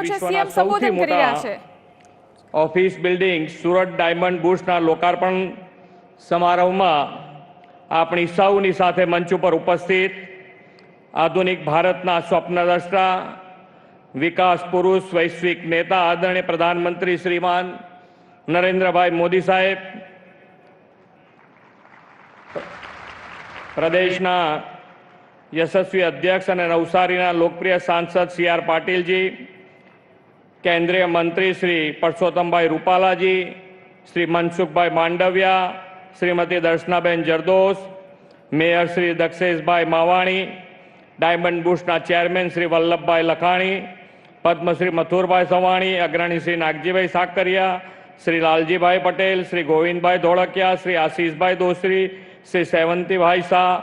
રહ્યો છે સીએમ સંબોધન કરી રહ્યા છે. ઓફિસ બિલ્ડિંગ સુરત ડાયમંડ બુશના લોકાર્પણ સમારોહમાં આપણી સૌની સાથે મંચ ઉપર ઉપસ્થિત આધુનિક ભારતના સ્વપ્નદ્રષ્ટા વિકાસ પુરુષ વૈશ્વિક નેતા આદરણીય પ્રધાનમંત્રી શ્રીમાન નરેન્દ્રભાઈ મોદી સાહેબ પ્રદેશના યશસ્વી અધ્યક્ષ અને નવસારીના લોકપ્રિય સાંસદ સી આર પાટીલજી કેન્દ્રીય મંત્રી શ્રી પરસોત્તમભાઈ રૂપાલાજી, શ્રી મનસુખભાઈ માંડવિયા, શ્રીમતી દર્શનાબેન જરદોસ, મેયર શ્રી દક્ષેશભાઈ માવાણી, ડાયમંડ બુશના ચેરમેન શ્રી વલ્લભભાઈ લખાણી, પદ્મશ્રી મથુરભાઈ સવાણી, અગ્રણી શ્રી નાગજીભાઈ સાકરિયા, શ્રી લાલજીભાઈ પટેલ, શ્રી ગોવિંદભાઈ ધોળકિયા, શ્રી આશીષભાઈ દોશરી, શ્રી સેવંતીભાઈ શાહ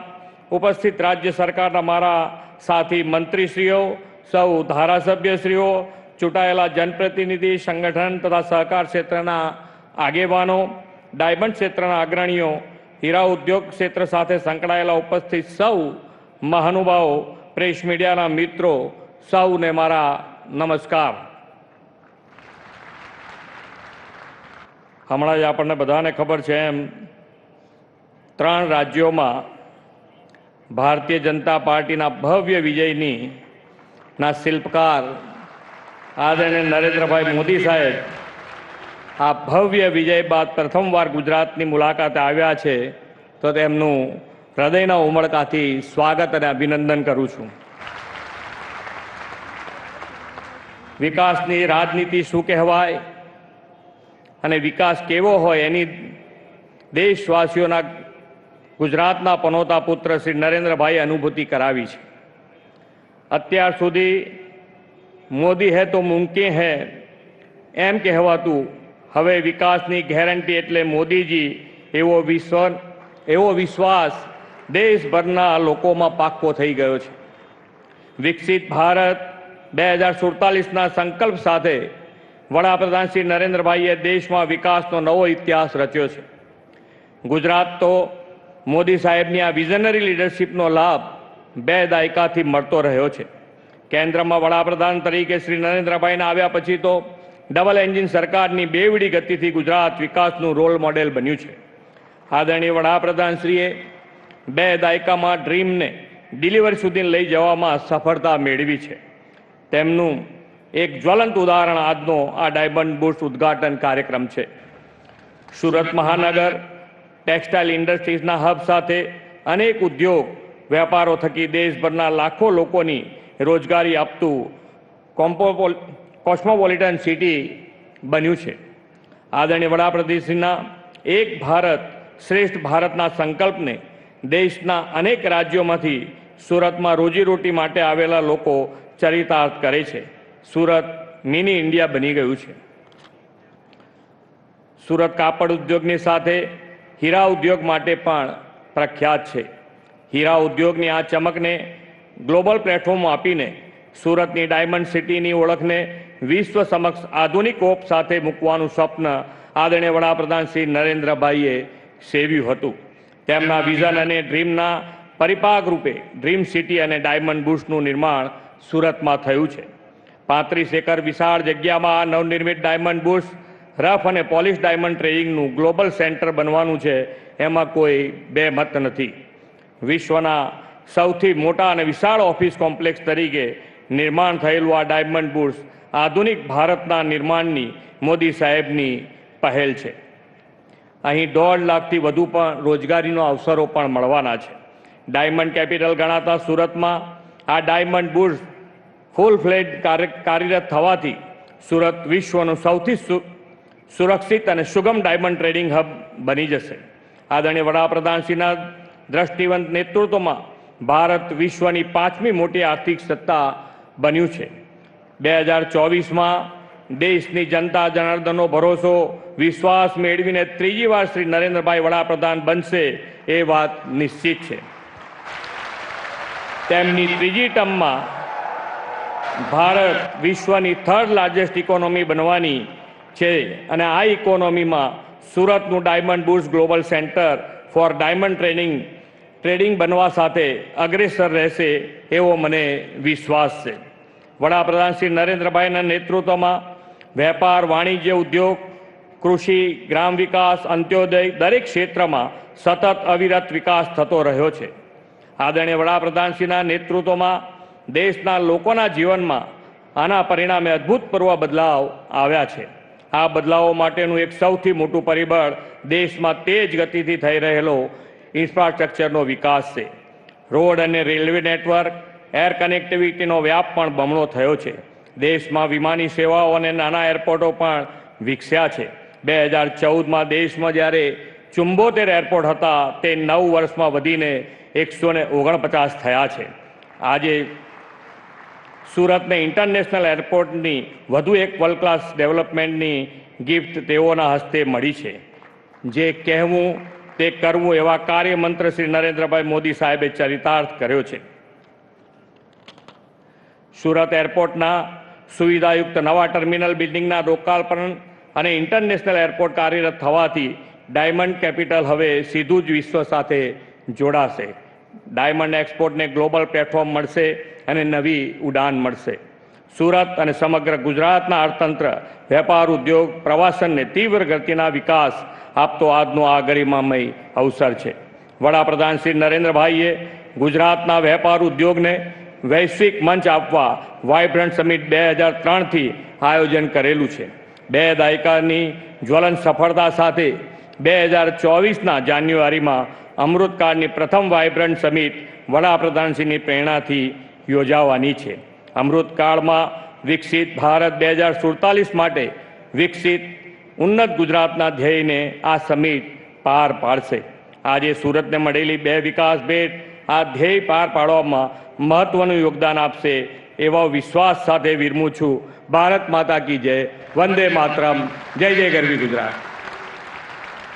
ઉપસ્થિત રાજ્ય સરકારના મારા સાથી મંત્રીશ્રીઓ, સૌ ધારાસભ્યશ્રીઓ ચૂંટાયેલા જનપ્રતિનિધિ, સંગઠન તથા સહકાર ક્ષેત્રના આગેવાનો, ડાયમંડ ક્ષેત્રના અગ્રણીઓ, હીરા ઉદ્યોગ ક્ષેત્ર સાથે સંકળાયેલા ઉપસ્થિત સૌ મહાનુભાવો, પ્રેસ મીડિયાના મિત્રો, સૌને મારા નમસ્કાર. હમણાં જ આપણને બધાને ખબર છે એમ, ત્રણ રાજ્યોમાં ભારતીય જનતા પાર્ટીના ભવ્ય વિજયની, ના શિલ્પકાર આદરણીય નરેન્દ્રભાઈ મોદી સાહેબ આ ભવ્ય વિજય બાદ પ્રથમવાર ગુજરાતની મુલાકાતે આવ્યા છે, તો તેમનું હૃદયના ઉમળકાથી સ્વાગત અને અભિનંદન કરું છું. વિકાસની રાજનીતિ શું કહેવાય અને વિકાસ કેવો હોય એની દેશવાસીઓના ગુજરાતના પનોતા પુત્ર શ્રી નરેન્દ્રભાઈ અનુભૂતિ કરાવી છે. અત્યાર સુધી મોદી હે તો મુમકિન હે. એમ કહેવાતું, હવે વિકાસની ગેરંટી એટલે મોદીજી એવો વિશ્વ એવો વિશ્વાસ દેશભરના લોકોમાં પાક્કો થઈ ગયો છે. વિકસિત ભારત બે હજાર સુડતાલીસના સંકલ્પ સાથે વડાપ્રધાન શ્રી નરેન્દ્રભાઈએ દેશમાં વિકાસનો નવો ઇતિહાસ રચ્યો છે. ગુજરાત તો મોદી સાહેબની આ વિઝનરી લીડરશિપનો લાભ બે દાયકાથી મળતો રહ્યો છે. કેન્દ્રમાં વડાપ્રધાન તરીકે શ્રી નરેન્દ્રભાઈના આવ્યા પછી તો ડબલ એન્જિન સરકારની બેવડી ગતિથી ગુજરાત વિકાસનું રોલ મોડેલ બન્યું છે. આદરણીય વડાપ્રધાનશ્રીએ બે દાયકામાં ડ્રીમને ડિલિવરી સુધી લઈ જવામાં સફળતા મેળવી છે. તેમનું એક જ્વલંત ઉદાહરણ આજનો આ ડાયમંડ બુશ ઉદ્ઘાટન કાર્યક્રમ છે. સુરત મહાનગર, ટેક્સટાઇલ ઇન્ડસ્ટ્રીઝના હબ સાથે અનેક ઉદ્યોગ, વેપારો થકી દેશભરના લાખો લોકોની રોજગારી આપતું કોમ્પોપોલ, કોસ્મોપોલિટન સિટી બન્યું છે. આદરણીય વડાપ્રધાનશ્રીના એક ભારત શ્રેષ્ઠ ભારતના સંકલ્પને દેશના અનેક રાજ્યોમાંથી સુરતમાં રોજીરોટી માટે આવેલા લોકો ચરિતાર્થ કરે છે. સુરત મિની ઇન્ડિયા બની ગયું છે. સુરત કાપડ ઉદ્યોગની સાથે હીરા ઉદ્યોગ માટે પણ પ્રખ્યાત છે. હીરા ઉદ્યોગની આ ચમકને ગ્લોબલ પ્લેટફોર્મ આપીને સુરતની ડાયમંડ સિટીની ઓળખને વિશ્વ સમક્ષ આધુનિક ઓપ સાથે મૂકવાનું સ્વપ્ન આદરણીય વડાપ્રધાન શ્રી નરેન્દ્રભાઈએ સેવ્યું હતું. તેમના વિઝન અને ડ્રીમના પરિપાક રૂપે ડ્રીમ સિટી અને ડાયમંડ બુશનું નિર્માણ સુરતમાં થયું છે. પાંત્રીસ એકર વિશાળ જગ્યામાં નવનિર્મિત ડાયમંડ બુશ, રફ અને પોલિશ ડાયમંડ ટ્રેડિંગનું ગ્લોબલ સેન્ટર બનવાનું છે, એમાં કોઈ બે મત નથી. વિશ્વના સૌથી મોટા અને વિશાળ ઓફિસ કોમ્પ્લેક્સ તરીકે નિર્માણ થયેલું આ ડાયમંડ બુર્સ આધુનિક ભારતના નિર્માણની મોદી સાહેબની પહેલ છે. અહીં દોઢ લાખથી વધુ પણ રોજગારીનો અવસરો પણ મળવાના છે. ડાયમંડ કેપિટલ ગણાતા સુરતમાં આ ડાયમંડ બુર્સ ફૂલ ફ્લેડ કાર્યરત થવાથી સુરત વિશ્વનું સૌથી સુરક્ષિત અને સુગમ ડાયમંડ ટ્રેડિંગ હબ બની જશે. આદરણીય વડાપ્રધાનશ્રીના દ્રષ્ટિવંત નેતૃત્વમાં ભારત વિશ્વની પાંચમી મોટી આર્થિક સત્તા બન્યું છે. બે હજાર ચોવીસમાં દેશની જનતા જનાર્દનનો ભરોસો, વિશ્વાસ મેળવીને ત્રીજી વાર શ્રી નરેન્દ્રભાઈ વડાપ્રધાન બનશે એ વાત નિશ્ચિત છે. તેમની ત્રીજી ટર્મમાં ભારત વિશ્વની થર્ડ લાર્જેસ્ટ ઇકોનોમી બનવાની છે અને આ ઇકોનોમીમાં સુરતનું diamond bourse global centre for diamond trading trading બનવા સાથે અગ્રેસર રહેશે એવો મને વિશ્વાસ છે. વડાપ્રધાન શ્રી નરેન્દ્રભાઈના નેતૃત્વમાં વેપાર, વાણિજ્ય, ઉદ્યોગ, કૃષિ, ગ્રામ વિકાસ, અંત્યોદય દરેક ક્ષેત્રમાં સતત અવિરત વિકાસ થતો રહ્યો છે. આદરણીય વડાપ્રધાનશ્રીના નેતૃત્વમાં દેશના લોકોના જીવનમાં આના પરિણામે અદ્ભુતપૂર્વ બદલાવ આવ્યા છે. આ બદલાવો માટેનું એક સૌથી મોટું પરિબળ દેશમાં તેજ ગતિથી થઈ રહેલો ઇન્ફ્રાસ્ટ્રક્ચરનો વિકાસ છે. રોડ અને રેલવે નેટવર્ક એર કનેક્ટિવિટીનો વ્યાપ પણ બમણો થયો છે. દેશમાં વિમાની સેવાઓ અને નાના એરપોર્ટો પણ વિકસ્યા છે. બે હજાર ચૌદમાં દેશમાં જ્યારે ચુંબોતેર એરપોર્ટ હતા, તે નવ વર્ષમાં વધીને એકસો ને ઓગણપચાસ થયા છે. આજે સુરતને ઇન્ટરનેશનલ એરપોર્ટની વધુ એક વર્લ્ડ ક્લાસ ડેવલપમેન્ટની ગિફ્ટ તેઓના હસ્તે મળી છે. જે કહેવું તે કરવું એવા કાર્યમંત્ર શ્રી નરેન્દ્રભાઈ મોદી સાહેબે ચરિતાર્થ કર્યો છે. સુરત એરપોર્ટના સુવિધાયુક્ત નવા ટર્મિનલ બિલ્ડિંગના લોકાર્પણ અને ઇન્ટરનેશનલ એરપોર્ટ કાર્યરત થવાથી ડાયમંડ કેપિટલ હવે સીધું જ વિશ્વ સાથે જોડાશે. ડાયમંડ એક્સપોર્ટને ગ્લોબલ પ્લેટફોર્મ મળશે અને નવી ઉડાન મળશે. સુરત અને સમગ્ર ગુજરાતના અર્થતંત્ર, વેપાર ઉદ્યોગ, પ્રવાસનને તીવ્ર ગતિના વિકાસ આપતો આજનો આ ગરિમામય અવસર છે. વડાપ્રધાન શ્રી નરેન્દ્રભાઈએ ગુજરાતના વેપાર ઉદ્યોગને વૈશ્વિક મંચ આપવા વાઇબ્રન્ટ સમિટ બે હજાર ત્રણથી આયોજન કરેલું છે. બે દાયકાની જ્વલન સફળતા સાથે બે હજાર ચોવીસના જાન્યુઆરીમાં અમૃતકાળની પ્રથમ વાઇબ્રન્ટ સમિટ વડાપ્રધાનશ્રીની પ્રેરણાથી યોજાવાની છે. અમૃતકાળમાં વિકસિત ભારત બે હજાર સુડતાલીસ માટે વિકસિત ઉન્નત ગુજરાતના ધ્યેયને આ સમિટ પાર પાડશે. આજે સુરતને મળેલી બે વિકાસ ભેટ આ ધ્યેય પાર પાડવામાં મહત્વનું યોગદાન આપશે એવા વિશ્વાસ સાથે વિરમું છું. ભારત માતા કી જય. વંદે માતરમ. જય જય ગરવી ગુજરાત.